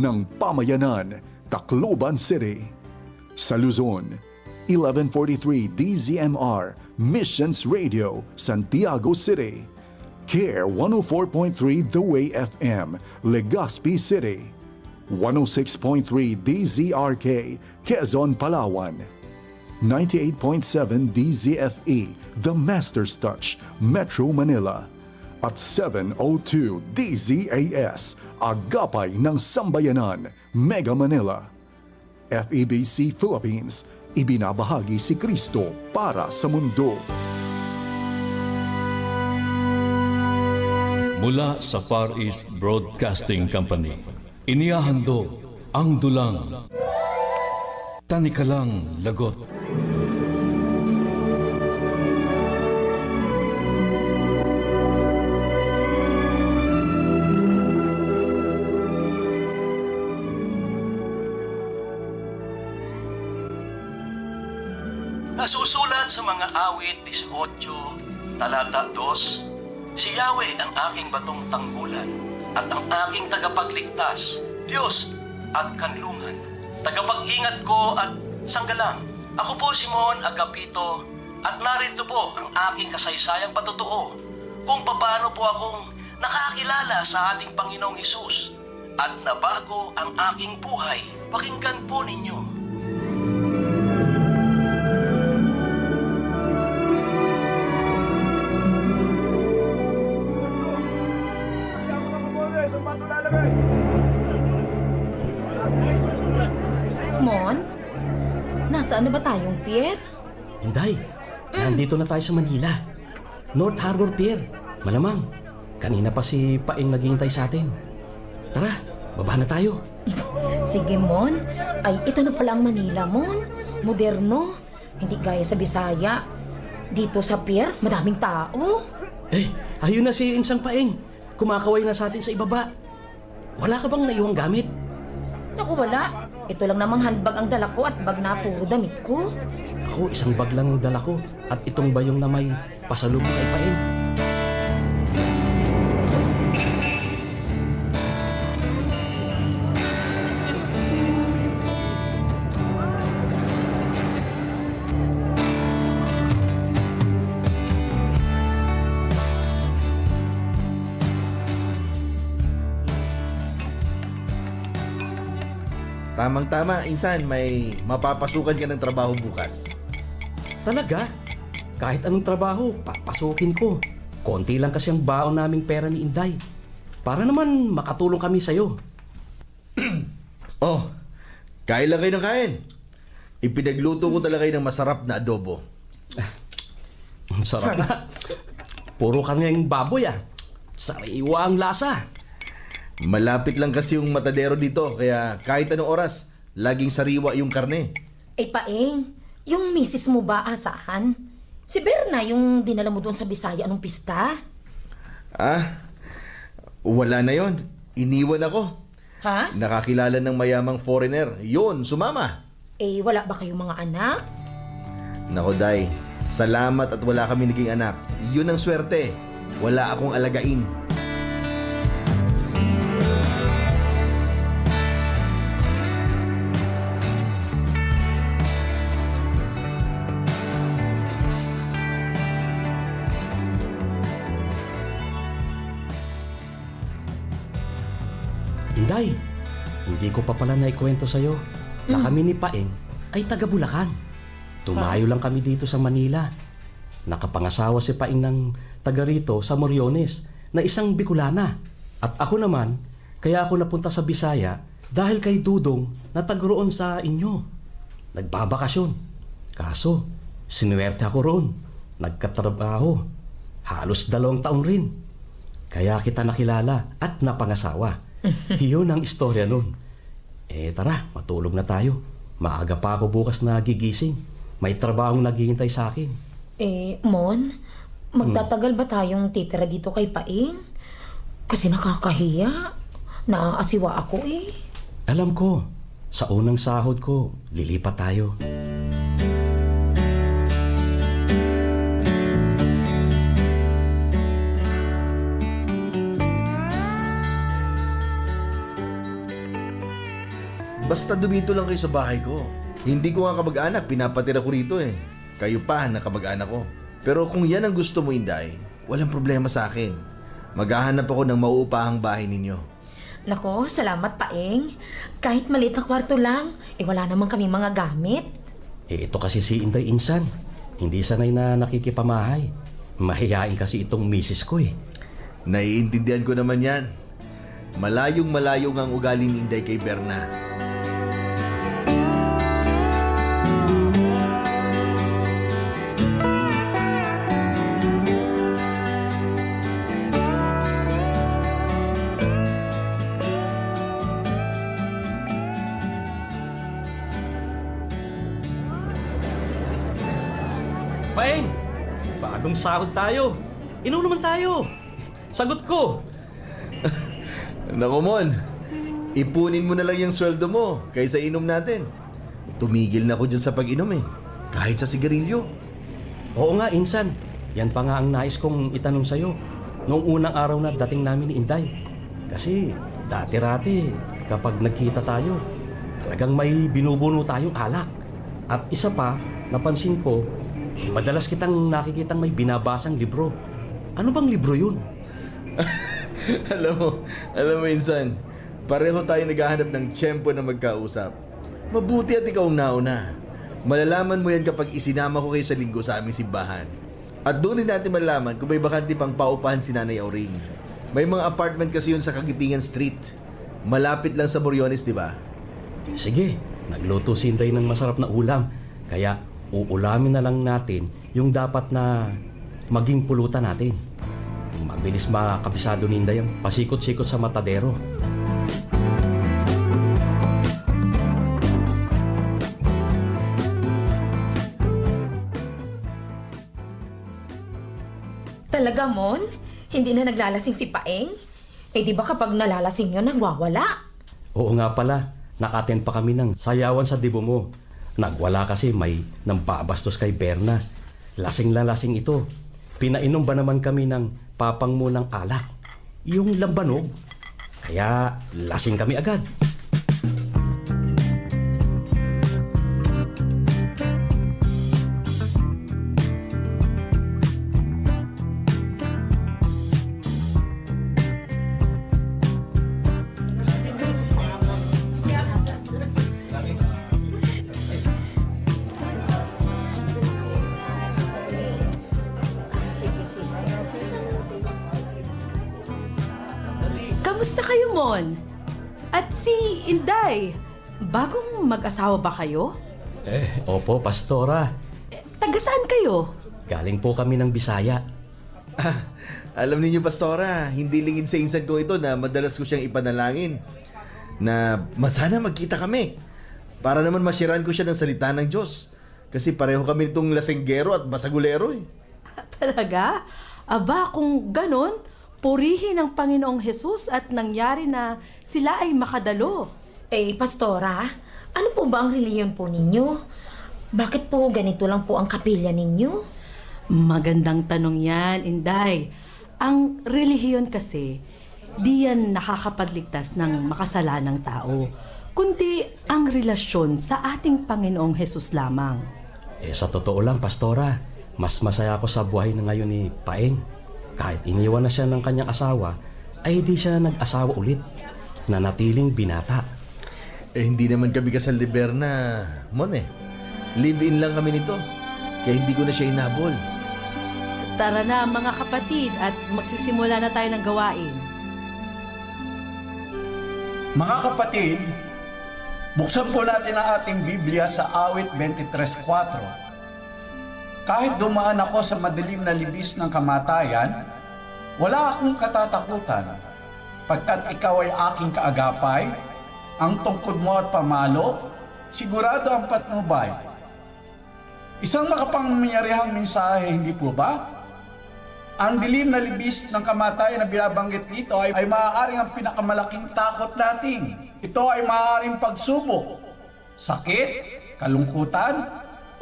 ng Pamayanan, Tacloban City. Sa Luzon, 1143 DZMR Missions Radio, Santiago City. CARE 104.3 The Way FM, Legazpi City. 106.3 DZRK, Quezon, Palawan. 98.7 DZFE, The Master's Touch, Metro Manila. At 702 DZAS, Agapay ng Sambayanan, Mega Manila. FEBC Philippines, ibinabahagi si Kristo para sa mundo. Mula sa Far East Broadcasting Company, inihahandog ang dulang Tanikalang Lagot. Nasusulat sa mga awit 18, talata 2, Si Yahweh ang aking batong tanggulan at ang aking tagapagligtas, Diyos at kanlungan, tagapag-ingat ko at sanggalang. Ako po si Mon Agapito at narito po ang aking kasaysayang patutuo kung paano po akong nakakilala sa ating Panginoong Hesus at nabago ang aking buhay. Pakinggan po ninyo. Mon? Nasaan na ba tayong pier? Inday, nandito na tayo sa Manila. North Harbor Pier. Malamang, kanina pa si Paeng naghihintay sa atin. Tara, baba na tayo. Sige, Mon. Ay, ito na pala ang Manila, Mon. Moderno. Hindi gaya sa Bisaya. Dito sa pier, madaming tao. Eh, ayun na si Insang Paeng. Kumakaway na sa atin sa ibaba. Wala ka bang naiwang gamit? Naku, wala. Ito lang namang handbag ang dala ko at bag na puro damit ko. Ako, isang bag lang ang dala ko. At itong bayong na may pasalubong kay Paeng. Tamang-tama, insan, may mapapasukan ka ng trabaho bukas. Talaga? Kahit anong trabaho, papasukin ko. Konti lang kasi ang baon naming pera ni Inday. Para naman makatulong kami sa'yo. Oh, kain lang kayo ng kain. Ipinagluto ko talaga kayo ng masarap na adobo. Ang sarap na. Puro karneng baboy ah. Sariwa ang lasa. Malapit lang kasi yung matadero dito, kaya kahit anong oras, laging sariwa yung karne. Eh, Paeng, yung misis mo ba asaan? Si Berna yung dinala mo doon sa Bisaya anong pista? Ah, wala na yon. Iniwan ako. Ha? Nakakilala ng mayamang foreigner. Yun, sumama. Eh, wala ba kayong mga anak? Nako, Day. Salamat at wala kami naging anak. Yun ang swerte. Wala akong alagain. Inday, hindi ko pa pala naikwento sa'yo na kami ni Paeng ay taga Bulacan. Tumayo lang kami dito sa Manila. Nakapangasawa si Paeng ng taga rito sa Moriones na isang Bicolana. At ako naman, kaya ako napunta sa Bisaya dahil kay Dudong na taga-roon sa inyo. Nagbabakasyon. Kaso, sinuwerte ako roon. Nagkatrabaho. Halos dalawang taon rin. Kaya kita nakilala at napangasawa. Iyon ang istorya nun. Eh tara, matulog na tayo. Maaga pa ako bukas na gigising. May trabahong naghihintay sa akin. Eh, Mon, magtatagal ba tayong titira dito kay Paeng? Kasi nakakahiya. Naaasiwa ako eh. Alam ko, sa unang sahod ko, lilipat tayo. Basta dumito lang kayo sa bahay ko. Hindi ko nga kamag-anak, pinapatira ko rito eh. Kayo pa na kamag-anak ko. Pero kung yan ang gusto mo, Inday, walang problema sa akin. Maghahanap ako ng mauupahang bahay ninyo. Nako, salamat Paeng. Kahit maliit na kwarto lang, eh wala naman kami mga gamit. Eh ito kasi si Inday Insan. Hindi sanay na nakikipamahay. Mahihain kasi itong misis ko eh. Naiintindihan ko naman yan. Malayong malayo ang ugali ni Inday kay Berna. Paeng! Bagong sahod tayo. Inom naman tayo. Sagot ko. Nako, Mon. Ipunin mo na lang yung sweldo mo kaysa inom natin. Tumigil na ako dyan sa pag-inom eh. Kahit sa sigarilyo. Oo nga, Insan. Yan pa nga ang nais kong itanong sa'yo. Noong unang araw na dating namin ni Inday. Kasi dati-rati kapag nagkita tayo, talagang may binubuno tayong alak. At isa pa, napansin ko, madalas kitang nakikitang may binabasang libro. Ano bang libro yun? alam mo, alam mo insan, pareho tayo naghahanap ng tiyempo na magkausap. Mabuti at ikaw ang nauna. Malalaman mo yan kapag isinama ko kayo sa linggo sa aming simbahan. At doon din natin malalaman kung may bakante pang paupahan si Nanay Auring. May mga apartment kasi yun sa Kagitingan Street. Malapit lang sa Moriones, di ba? Sige, nagluto si Inday ng masarap na ulam. Kaya uulamin na lang natin yung dapat na maging pulutan natin. Mabilis makakabisado ni Inday ang pasikot-sikot sa matadero. Talaga, Mon? Hindi na naglalasing si Paeng? Eh di ba kapag nalalasing yun, nagwawala? Oo nga pala, nakaten pa kami ng sayawan sa dibo mo. Nagwala kasi may nang babastos kay Berna. Lasing na lasing ito. Pinainom ba naman kami ng papang mo ng alak? Yung lambanog. Kaya lasing kami agad. Kamusta kayo, Mon? At si Inday, bagong mag-asawa ba kayo? Eh, opo, Pastora. Eh, taga saan kayo? Galing po kami ng Bisaya. Ah, alam niyo Pastora, hindi lingid sa insan ko ito na madalas ko siyang ipanalangin na masana magkita kami para naman masiraan ko siya ng salita ng Diyos. Kasi pareho kami itong lasenggero at basagulero eh. Talaga? Aba, kung ganon, purihin ang Panginoong Jesus at nangyari na sila ay makadalo. Eh, Pastora, ano po ba ang reliyon po ninyo? Bakit po ganito lang po ang kapilya ninyo? Magandang tanong yan, Inday. Ang relihiyon kasi, di yan nakakapagligtas ng makasalanang tao, kundi ang relasyon sa ating Panginoong Jesus lamang. Eh, sa totoo lang, Pastora, mas masaya ako sa buhay na ngayon ni Paeng. Kahit iniwan na siya ng kanyang asawa, ay di siya nag-asawa ulit. Nanatiling binata. Eh hindi naman kami kasal ni Berna, Mon eh. Live-in lang kami nito. Kaya hindi ko na siya inabol. Tara na mga kapatid at magsisimula na tayo ng gawain. Mga kapatid, buksan po natin ang ating Biblia sa awit 23.4. Kahit dumaan ako sa madilim na libis ng kamatayan, wala akong katatakutan, pagkat ikaw ay aking kaagapay, ang tungkod mo at pamalo, sigurado ang patnubay. Isang makapangyarihang mensahe, hindi po ba? Ang dilim na libis ng kamatayan na binabanggit dito ay, ay maaaring ang pinakamalaking takot natin. Ito ay maaaring pagsubok, sakit, kalungkutan,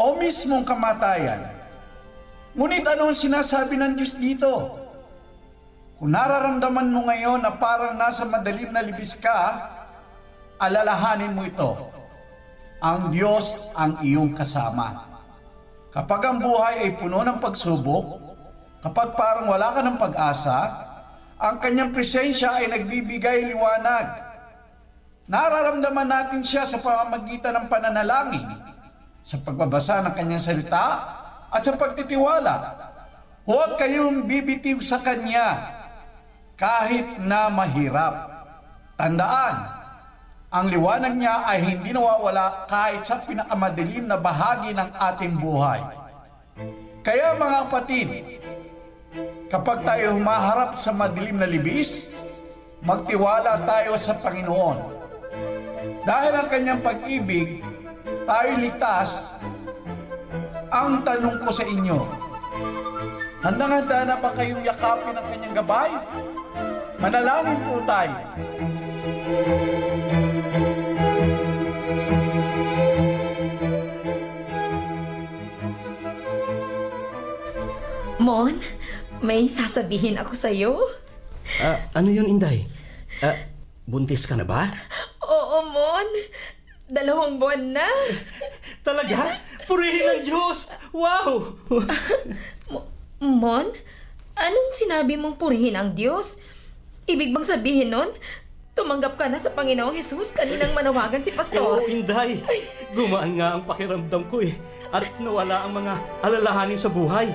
o mismong kamatayan. Ngunit ano ang sinasabi ng Diyos dito? Kung nararamdaman mo ngayon na parang nasa madilim na libis ka, alalahanin mo ito. Ang Diyos ang iyong kasama. Kapag ang buhay ay puno ng pagsubok, kapag parang wala ka ng pag-asa, ang kanyang presensya ay nagbibigay liwanag. Nararamdaman natin siya sa pamamagitan ng pananalangin, sa pagbabasa ng kanyang salita, at sa pagtitiwala. Huwag kayong bibitiw sa kanya kahit na mahirap. Tandaan, ang liwanag niya ay hindi nawawala kahit sa pinakamadilim na bahagi ng ating buhay. Kaya mga kapatid, kapag tayo humaharap sa madilim na libis, magtiwala tayo sa Panginoon. Dahil ang kanyang pag-ibig, tayo ligtas. Ang tanong ko sa inyo, handang-handa na ba kayong yakapin ang kanyang gabay? Manalangin po tayo. Mon, may sasabihin ako sa'yo. Ah, ano yun, Inday? Ah, buntis ka na ba? Oo, Mon. Dalawang buwan na. Talaga? Purihin ng Diyos! Wow! Mo- Mon, anong sinabi mong purihin ang Diyos? Ibig bang sabihin nun, tumanggap ka na sa Panginoong Jesus kaninang manawagan si Oo, Pastor? Inday. Gumaan nga ang pakiramdam ko eh. At nawala ang mga alalahanin sa buhay.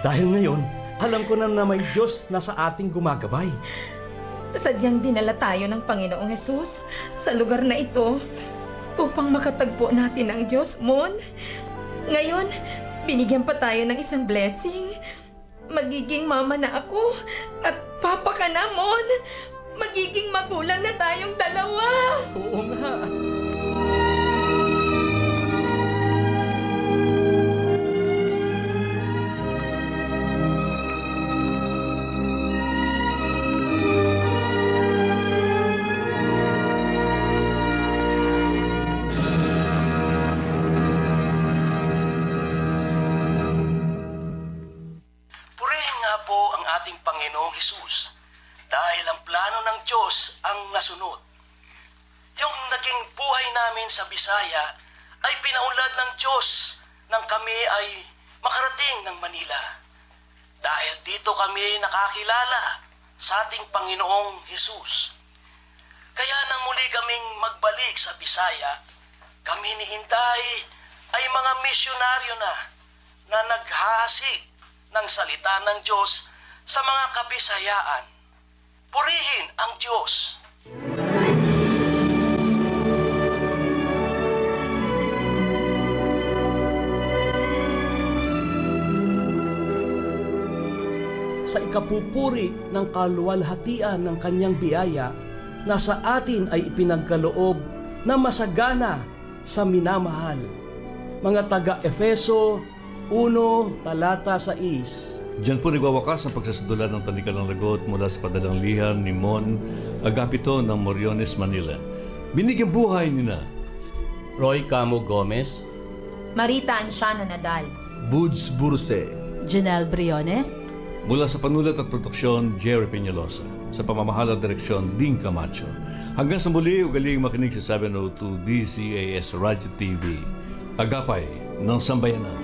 Dahil ngayon, alam ko na na may Diyos na sa ating gumagabay. Sadyang dinala tayo ng Panginoong Jesus sa lugar na ito upang makatagpo natin ang Diyos, Mon. Ngayon, binigyan pa tayo ng isang blessing. Magiging mama na ako at papa ka na, Mon. Magiging magulang na tayong dalawa. Oo nga. Nga po ang ating Panginoong Hesus dahil ang plano ng Diyos ang nasunod. Yung naging buhay namin sa Bisaya ay pinaunlad ng Diyos nang kami ay makarating ng Manila. Dahil dito kami nakakilala sa ating Panginoong Hesus. Kaya nang muli kaming magbalik sa Bisaya, kami ni Inday ay mga misyonaryo na na naghahasik ng salita ng Diyos sa mga kabisayaan. Purihin ang Diyos. Sa ikapupuri ng kaluwalhatian ng kanyang biyaya, na sa atin ay ipinagkaloob na masagana sa minamahal. Mga taga-Efeso 1, talata 6. Diyan po nagwawakas ang pagsasadula ng tanikal ng lagot mula sa padalang liham ni Mon Agapito ng Moriones, Manila. Binigyan buhay ni na Roy Camo Gomez, Marita Ansiana Nadal. Buds Burse. Janelle Briones, Mula sa panulat at produksyon, Jerry Peñalosa. Sa pamamahala at direksyon, Ding Camacho. Hanggang sa muli, ugaling makinig sa 702 DCAS Radio TV. Agapay ng Sambayanan.